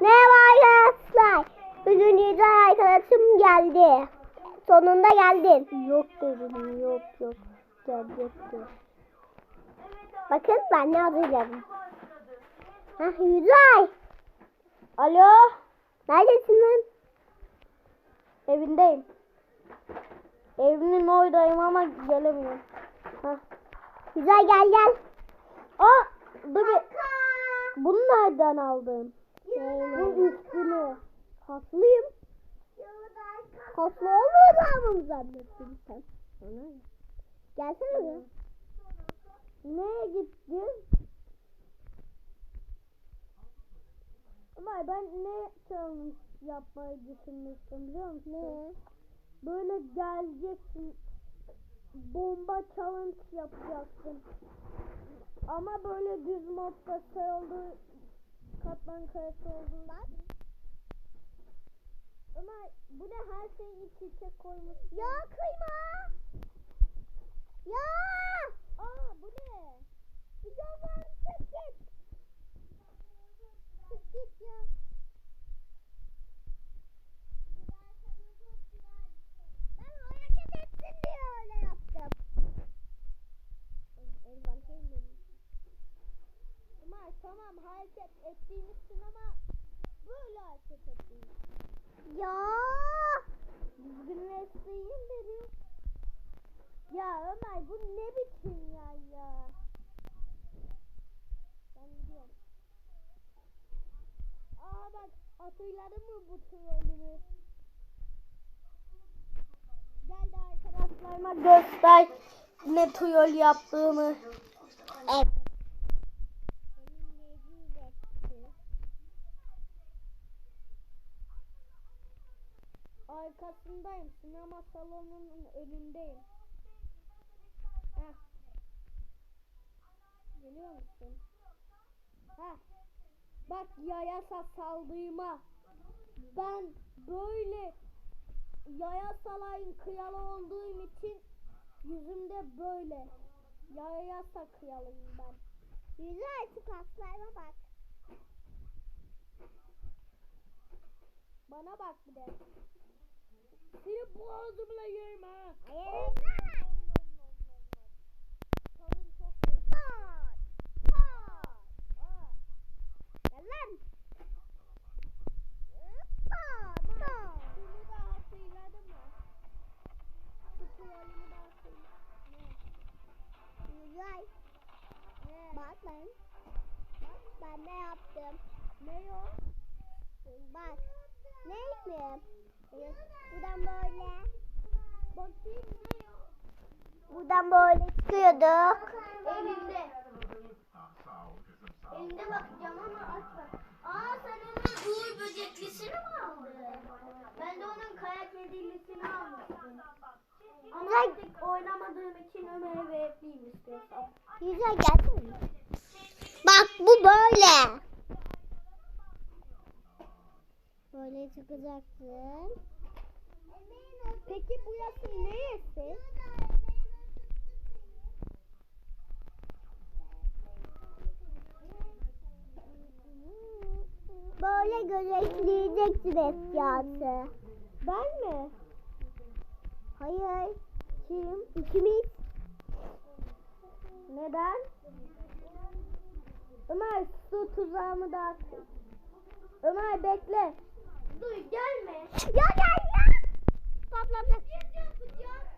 Merhaba arkadaşlar. Bugün yedi arkadaşım geldi. Sonunda geldin. Yok dedim yok yok. Gelecekti. Bakın ben ne hazırladım. Hah Yüzay. Alo, Neredesin lan? evindeyim. Evinin oradayım ama gelemiyorum. Hah. Yüzay gel gel. Aa, dur bir. Bunu nereden aldın? Bu üstünü. Haklıyım. Kaslı olmuyor mı zannettin sen? Gelsene be. Nereye gittin? Ömer ben ne challenge yapmayı düşünmüştüm biliyor musun? Ne? Böyle geleceksin. Bomba challenge yapacaksın. Ama böyle düz modda şey oldu. Katman karesi olduğundan. Ömer bu ne her şeyi iç içe koymuş. Ya kıyma. Ya. Aa bu ne? Gidiyorum çık git. Çık git ya. Ben hareket etsin diye öyle yaptım. El bakayım benim. Ömer tamam hareket ettiğinizsin ama böyle hareket ettiğin. Ya. Düzgünleştireyim dedim. Ya Ömer bu ne biçim ya ya. Ben gidiyorum. Aa bak hatırladın mı bu trolümü? Gel de arkadaşlarıma göster ne troll yaptığımı. Evet. Arkasındayım. Sinema salonunun önündeyim. Heh. Geliyor musun? Heh. Bak yayasa saldığıma. Ben böyle yayasaların kralı olduğum için yüzümde böyle. Yayasa kralıyım ben. Yüzü açık aslarına bak. Bana bak bir de. Seni boğazımla yerim ha. Hayır. Güzel. Bak lan. Bak ben ne yaptım. Ne o? Bak. Ne mi? Evet. Buradan böyle. Buradan böyle çıkıyorduk. Elinde. Elinde bakacağım ama açma. Aa sen onun uğur böceklisini mi aldın? Ben de onun kayak yedillisini almıştım. Ama artık oynamadığım için Ömer'e vereyim istiyorsan. Güzel gelsene. Bak bu böyle. Böyle çıkacaksın. Peki bu yasın neresi? Böyle gözetleyeceksin eşyası. Ben mi? Hayır. Kim? İkimiz. Neden? Ömer su tuzağımı da attın. Ömer bekle. Dur gelme. Ya gel ya. Patlayacak. Tamam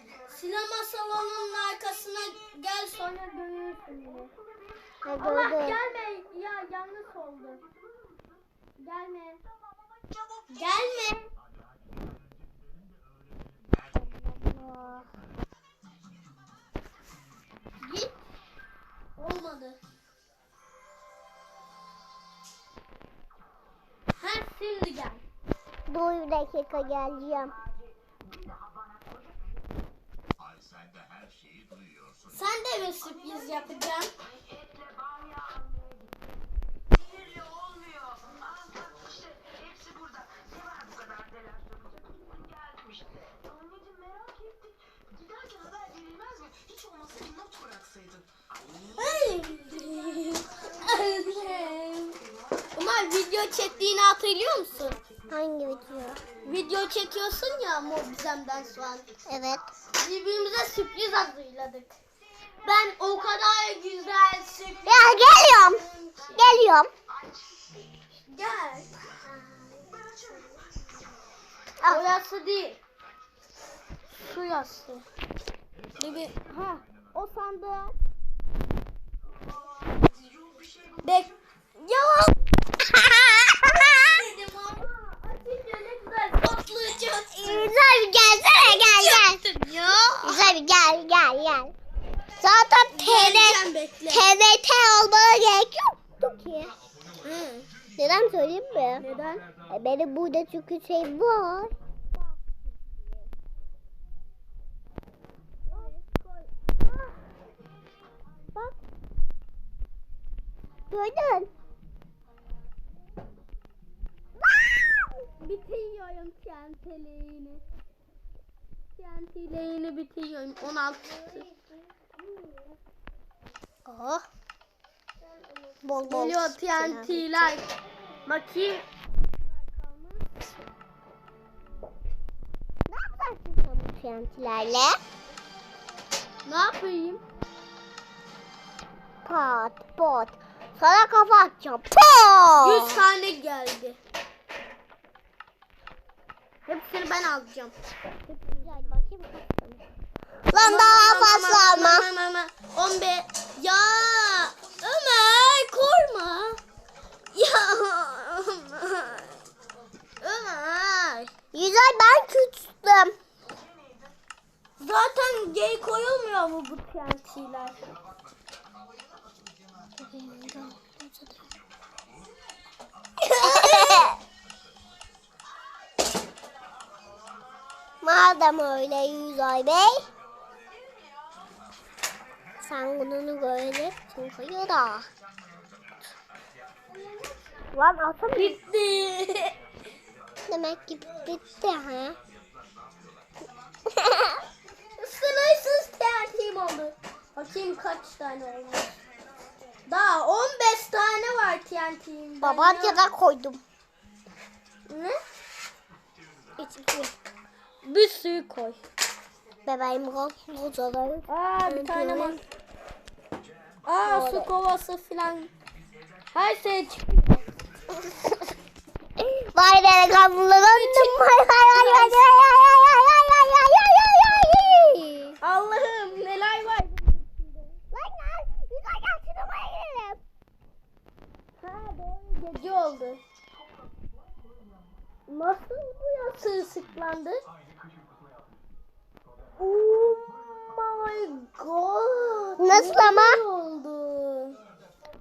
Sinema salonunun arkasına gel sonra görürsün Allah gelme ya yanlış oldu. Gelme. Gelme. Git. Olmadı. Ha şimdi gel. Dur bir dakika geleceğim. Olmazsa bir not bıraksaydın. Ay. Ömer video çektiğini hatırlıyor musun? Hangi video? Video çekiyorsun ya Mobizem'den şu an. Evet. Birbirimize sürpriz hazırladık. Ben o kadar güzel sürpriz... Ya geliyorum. Geliyorum. Gel. Al. Orası değil. Şurası. Bir, ha, o sandığı. Bek. Ya. Dedim ama açınca ne güzel patlayacak. Güzel bir gelsene gel gel. Ya. Güzel bir gel gel gel. Zaten bekle. TRT olmana gerek yoktu ki. Hı. Neden söyleyeyim mi? Neden? E, benim burada çünkü şey var. Bak. Gördün. Bitiriyorum TNT'liğini. TNT'liğini bitiriyorum. 16 çıktı. Oh. Bol bol. Geliyor TNT'ler. Bakayım. Ne yapacaksın sen bu TNT'lerle? Ne yapayım? Pat pot. Sana kafa atacağım. Pot. 100 tane geldi. Hepsini ben alacağım. Güzel bakayım. Lan daha fazla alma. Ama, ama, 15. Ya Ömer korma. Ya Ömer. Ömer. Güzel ben küçtüm. Zaten gay koyulmuyor mu bu TNT'ler? Madem öyle Yüzay Bey. Sen bunu göreceksin koyu da. Lan atım Bitti. demek ki bitti ha. Sınırsız TNT'm oldu. Bakayım kaç tane olmuş. Daha 15 tane var TNT'm. Babanca'da koydum. Ne? İçki. Bir sürü koy. Bebeğim bozaları. Aa bir tane var. Aa su kovası filan. Her şey çıkıyor. Vay be kabloları öndüm. Hay hay hay hay hay hay hay hay hay hay hay hay hay. Allah'ım neler var. Lan lan. Güzel gel sinemaya girelim. Ha doğru gece oldu. Nasıl bu ya sırılsıklandı? Oh my god. Nasıl ama? oldu.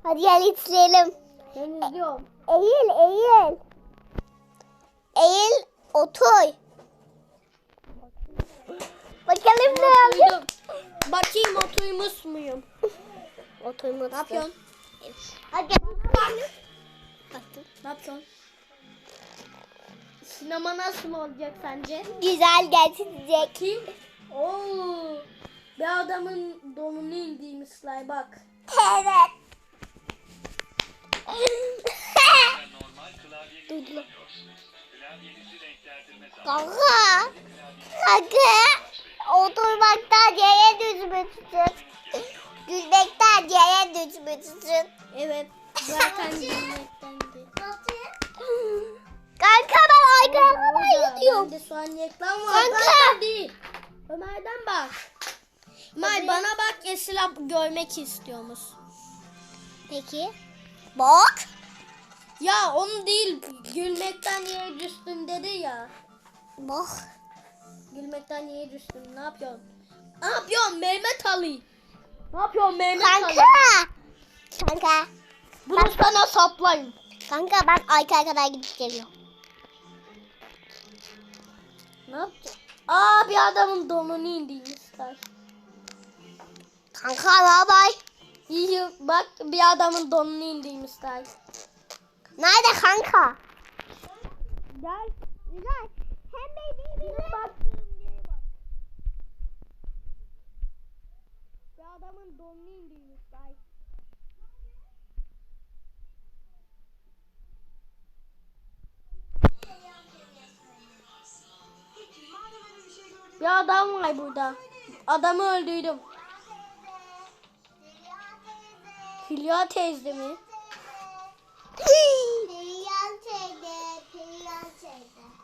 Hadi gel izleyelim. Ben izliyorum. Eğil eğil. Eğil otur. Bakalım ne yapıyor? Duydum. Bakayım oturmuş muyum? Oturmak Ne yapıyorsun? Hadi. Baktım. Ne yapıyorsun? Sinema nasıl olacak sence? Güzel geçecek. Kim? Oo. Bir adamın donunu indiğimiz slay bak. Evet. Dudlu. Kanka. Kanka. Oturmaktan yere düşmüşsün. Gülmekten yere düşmüşsün. Evet. Zaten gülmekten değil. Kanka ben arkadan ayılıyorum. Bende soğan reklam var. Kanka. Ömer'den bak. Ömer bana bak Esra görmek istiyormuş. Peki. Bak. Ya onu değil gülmekten yere düştüm dedi ya. Bak. Gülmekten yere düştüm. Ne yapıyorsun? Ne yapıyorsun Mehmet Ali? Ne yapıyorsun Mehmet Ali? Kanka. Kanka. Bunu sana saplayın. Kanka ben arkaya kadar gidip geliyorum. Ne yaptın? Aa bir adamın donunu indirmişler. Kanka ne haber? İyi bak bir adamın donunu indirmişler. Nerede kanka? Gel. Güzel. Hem baktığım yere bak. Bir adamın donunu indirmişler. Bir adam var burada. Adamı öldürdüm. Hülya teyze mi?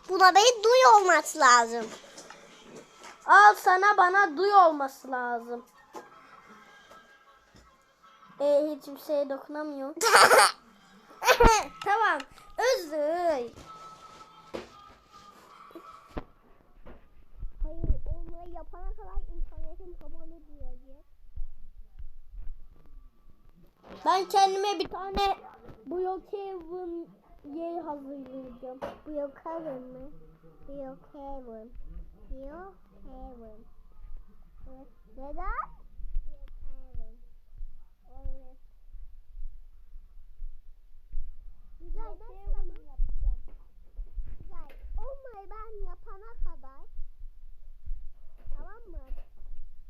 Buna beni duy olması lazım. Al sana bana duy olması lazım. Ee, hiçbir şeye dokunamıyor. tamam. Özür. Hayır onları yapana kadar internetim kapalı diyecek. Ben kendime bir tane Brookhaven yer hazırlayacağım. Heaven mı? Heaven. Evet. Neden? Evet. Güzel ben sana yapacağım. Güzel. Onları ben yapana kadar Tamam mı?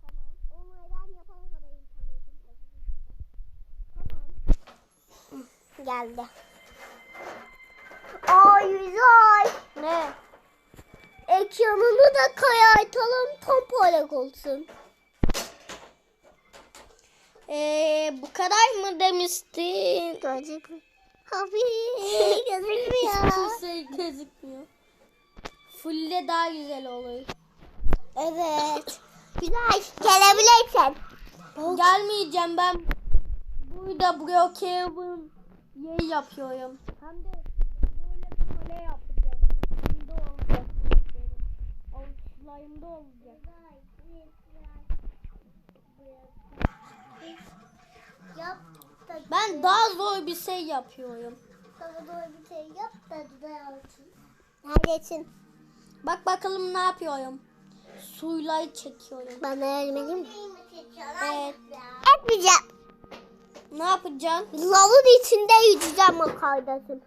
Tamam. Onları ben yapana kadar internetim kapalı. Tamam. Geldi. Ay güzel. Ne? Ekranını da kayartalım tam parlak olsun. Ee, bu kadar mı demiştin? Gözükmüyor. Abi gözükmüyor. Hiçbir şey gözükmüyor. Fulle daha güzel olur. evet. Güzel. Gelebilirsin. Gelmeyeceğim ben. Burada Brookhaven yer yapıyorum. Hem de böyle kale yapacağım. Şimdi olacak. Avuçlarımda olacak. Yap da Ben daha zor bir şey yapıyorum. sana doğru bir şey yap da olsun. Neredesin? Bak bakalım ne yapıyorum. Suyla çekiyorum. Bana ölmedim. Evet. Etmeyeceğim. Ne yapacaksın? Lavın içinde yüzeceğim o kardeşim.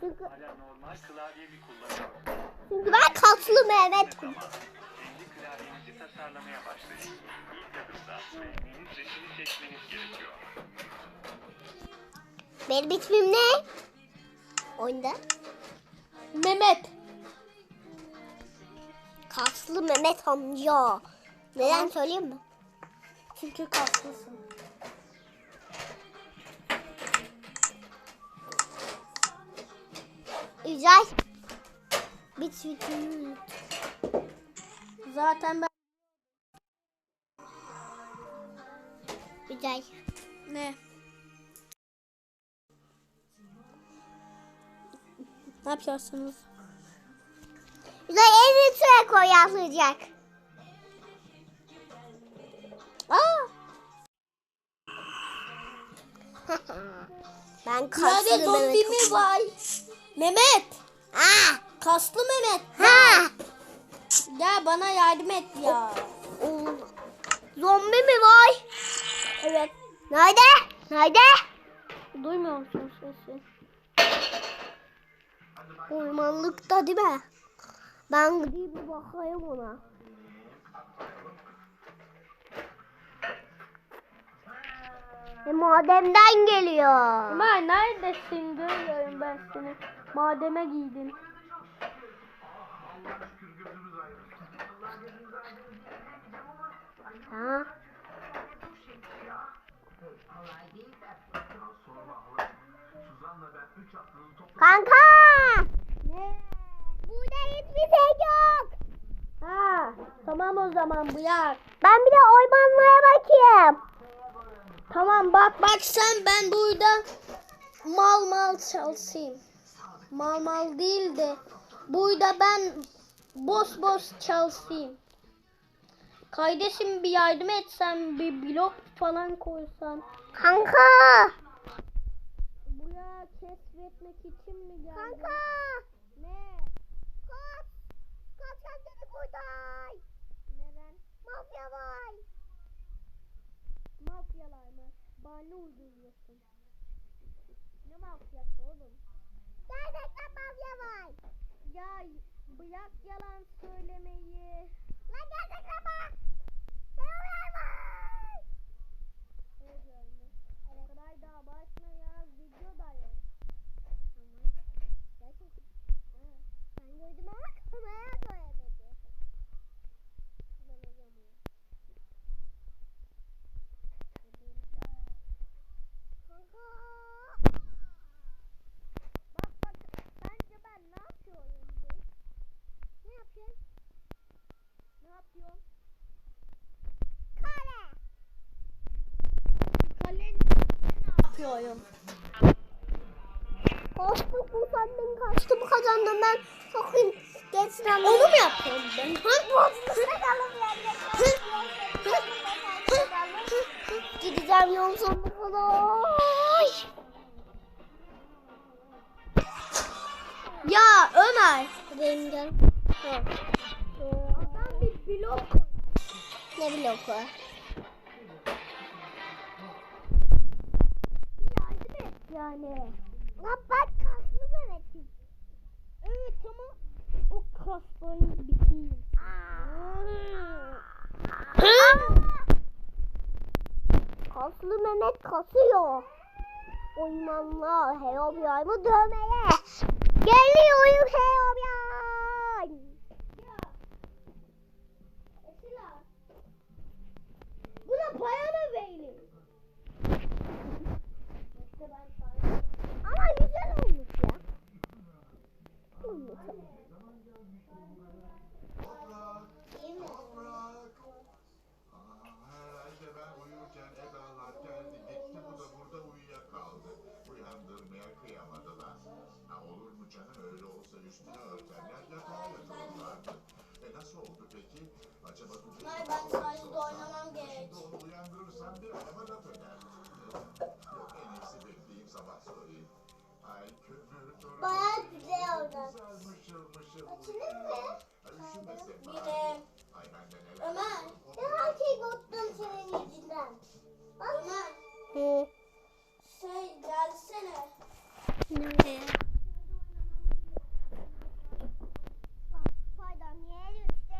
Çünkü, Hala normal klavye bir kullanım. çünkü ben kaslı klavyenizi tasarlamaya başlayın. İlk adımda beğendiğiniz resmi seçmeniz gerekiyor. Benim ismim ne? Oyunda. Mehmet. Kaslı Mehmet amca. Neden söyleyeyim mi? Çünkü kaslısın. Güzel. Bit bit. Zaten ben... Güzel. Ne? Ne yapıyorsunuz? Güzel en üstüne koy yazılacak. Aa! ben kaslı Nerede zombi Mehmet. mi var? Mehmet! Ha! Kaslı Mehmet! Ha! Gel bana yardım et ya. Oo, Zombi mi var? Evet. Nerede? Nerede? Duymuyor musun sesi? Ormanlıkta değil mi? Ben gideyim bir bakayım ona. E, mademden geliyor. Ömer neredesin? Görüyorum ben seni. Mademe giydin. Ha? kolay değil de. Ya sorma hala. Suzan'la ben 3 haftadır toplu Kanka! Ne? Burada hiçbir şey yok. Ha, tamam o zaman bırak. Ben bir de ormanlara bakayım. Tamam bak bak sen ben burada mal mal çalışayım. Mal mal değil de burada ben boş boş çalışayım. Kardeşim bir yardım etsen bir blok falan koysan. Kanka. Buraya keşfetmek için mi geldin? Kanka. Ne? Kaç. Kaç kendini kurtar. Neden? Mafya var. Mafyalar mı? Bana uyduruyorsun? Ne mafyası oğlum? Gerçekten mafya var. Ya bırak yalan söylemeyi. Lan gerçekten bak. Teoriler var. Evet görmüş. Evet. kadar daha başına ya video da yok. Tamam. Gerçekten. Ben gördüm ama kameraya koyamadı. Ben oynamıyorum. Kanka. Bak bak bence ben ne yapıyorum bu? Ne yapıyorsun? Ne yapıyorum? Kale. Kalenin ne yapıyorum? Kaçtık bu senden kaçtı bu kazandım ben çok geçirem. Onu mu yapıyorum ben? Gideceğim yol sonuna kadar. Ya Ömer. Benim gel. Adam bir blok Ne bloku? Yani. Lan Mehmet'im. Evet ama o kaslarını bitireyim. Kaslı Mehmet kasıyor. Oymanlar Herobrine'ı dövmeye. Geliyorum Herobrine. Buna para E nasıl oldu peki? Acaba bu Hayır, ben sadece oynamam gerek. Şimdi onu uyandırırsam bir araba laf eder. Yok en iyisi bekleyeyim sabah sorayım. Ay kömür torun. Bayağı güzel oldu. Güzel mışıl mışıl Açılır mı? Ay ben de neler Ömer, ben her şeyi bozdım senin yüzünden. Bak. Ömer. Hı. Şey gelsene. Nereye? Pardon, yer üstte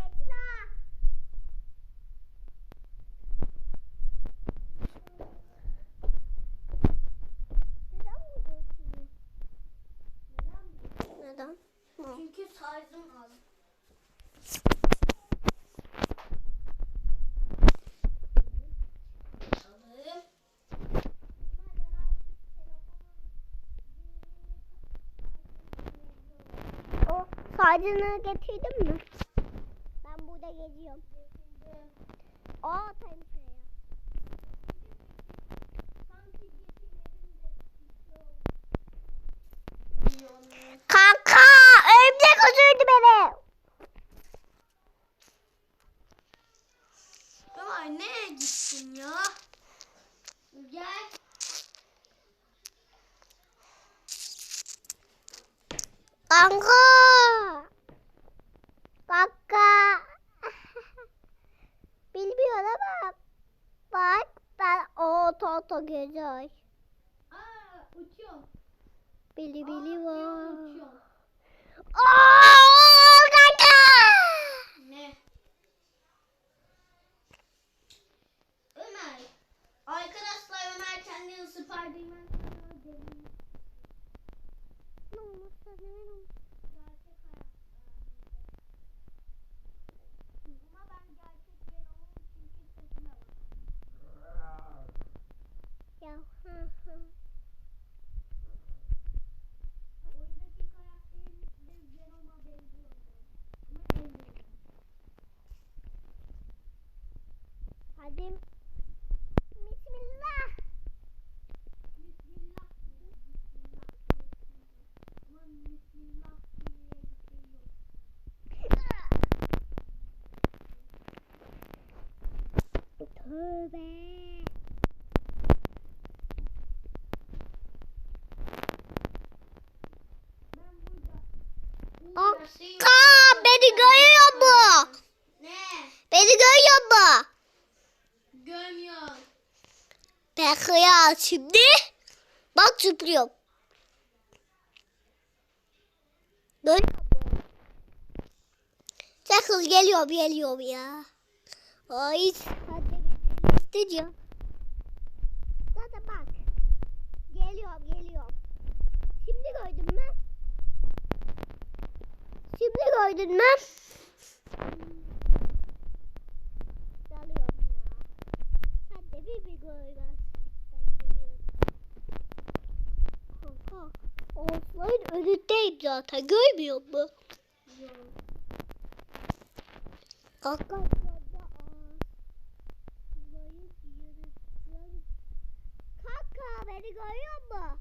Neden buradasın? Neden? Çünkü size'ım az. Alayım. O sacını getirdin mi? Ben burada geziyorum. Aa atayım şuraya. Kanka örümcek ısırdı beni. Ömer nereye gittin ya? Gel. Kanka. Kanka. Bilmiyorum ama bak ben o güzel. Aa uçuyorum. Bili bili var. Uçuyorum. Oo kanka. Ne? Ömer. Arkadaşlar Ömer kendini Spiderman sanıyor. Ne olur sanırım. Gerçek Yeah. Şimdi? Bak zıplıyorum. Musun? Sakın geliyorum geliyorum ya. Ay hadi istiyor. Zaten bak. Geliyorum geliyorum. Şimdi gördün mü? Şimdi gördün mü? Dalıyorum ya. Hadi bir bir göreceğiz. Ben geliyorum. Kanka. Offline önündeyim zaten. Görmüyor ağzındayım. Yürüyorum. Kanka beni görüyor musun?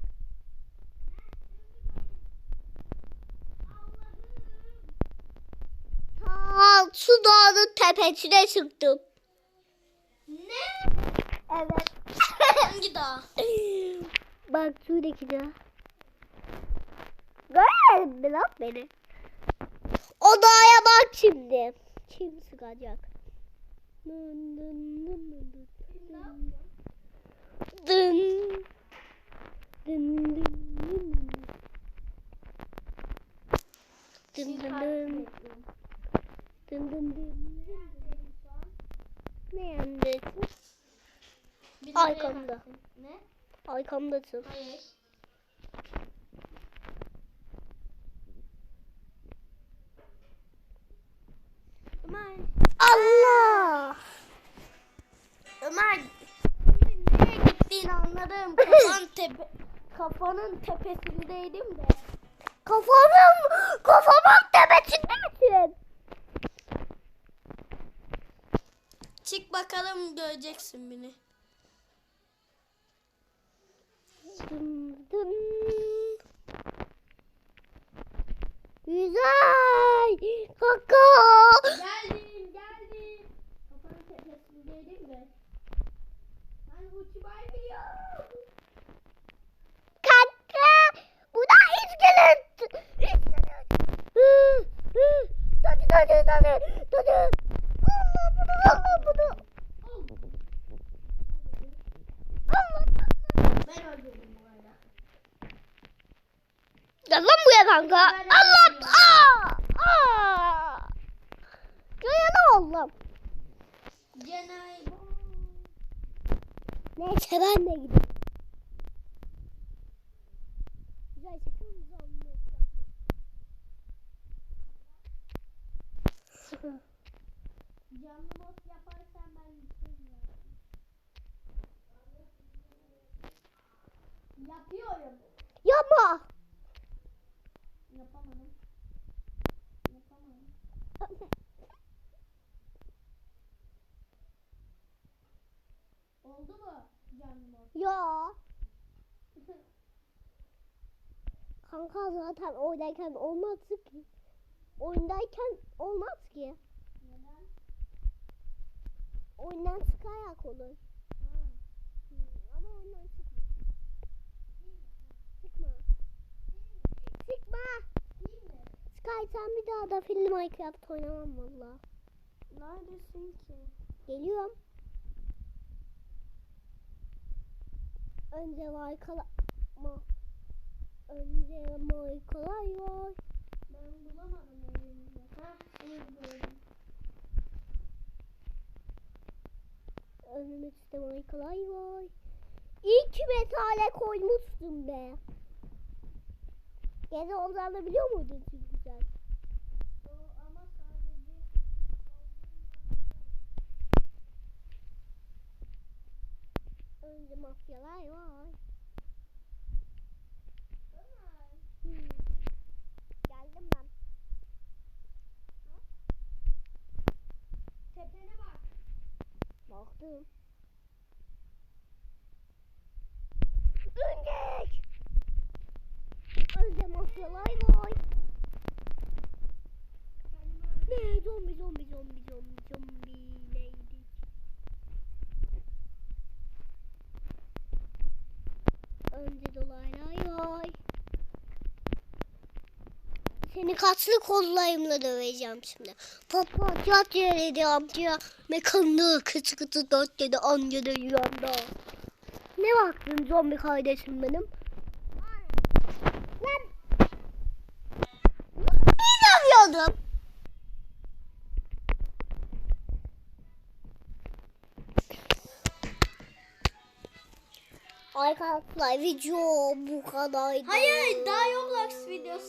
Ta su dağının tepesine çıktım. Ne? Evet. Hangi dağ? Bak şuradaki de. Görmedin mi lan beni? O dağa bak şimdi. Kim sıkacak? Dın dın dın dın dın. Dın. Dın dın dın dın. Dın dın dın. Dın dın dın. Ne nereye Arkamda. Ne? Arkamdasın. Hayır. Güzel. Kaka. Geldim geldim. Kafanın tepesindeydim de. Ben uçmayı biliyorum. Kaka. Bu da iskelet. İskelet. Tadı tadı tadı. Tadı. Allah bunu Allah bunu. Allah Ben öldürdüm. Gel lan buraya kanka. Allah. Aa. Aa. Gel oğlum. Neyse ben de gideyim. Güzel bizi anlıyor. Canlı bot yaparsan ben bilmiyorum. Yapıyorum. Yapma. Yapamadım. Yapamadım. Oldu mu canlı bot? ya. Kanka zaten oynarken olmaz ki. Oyundayken olmaz ki. Neden? Oyundan çıkarak olur. Ha. Hı, Ama oyundan çıkma. Çıkma. Mi? Sky sen bir daha da film Minecraft oynamam valla. Neredesin ki? Geliyorum. Önce. Ma... Önce kolay var. Ben bulamadım elimde. Ha, gördüm. Önümüzde var kolay var. İlk mesale koymuştum be. Gene onlarla biliyor muydun çünkü sadece Önce mafyalar var. Hmm. Geldim ben. Tepene bak. Baktım. Öndek. Önce mafyalar var. Ne zombi zombi zombi zombi zombi neydi? Önce dolaylar var. Seni katlı kollarımla döveceğim şimdi. Papa yat yere amca. Mekanlı kıtı kıtı dört dedi amca da yanda. Ne baktın zombi kardeşim benim? Lan. Ne yapıyordum? Arkadaşlar video bu kadardı. Hayır daha Roblox videosu.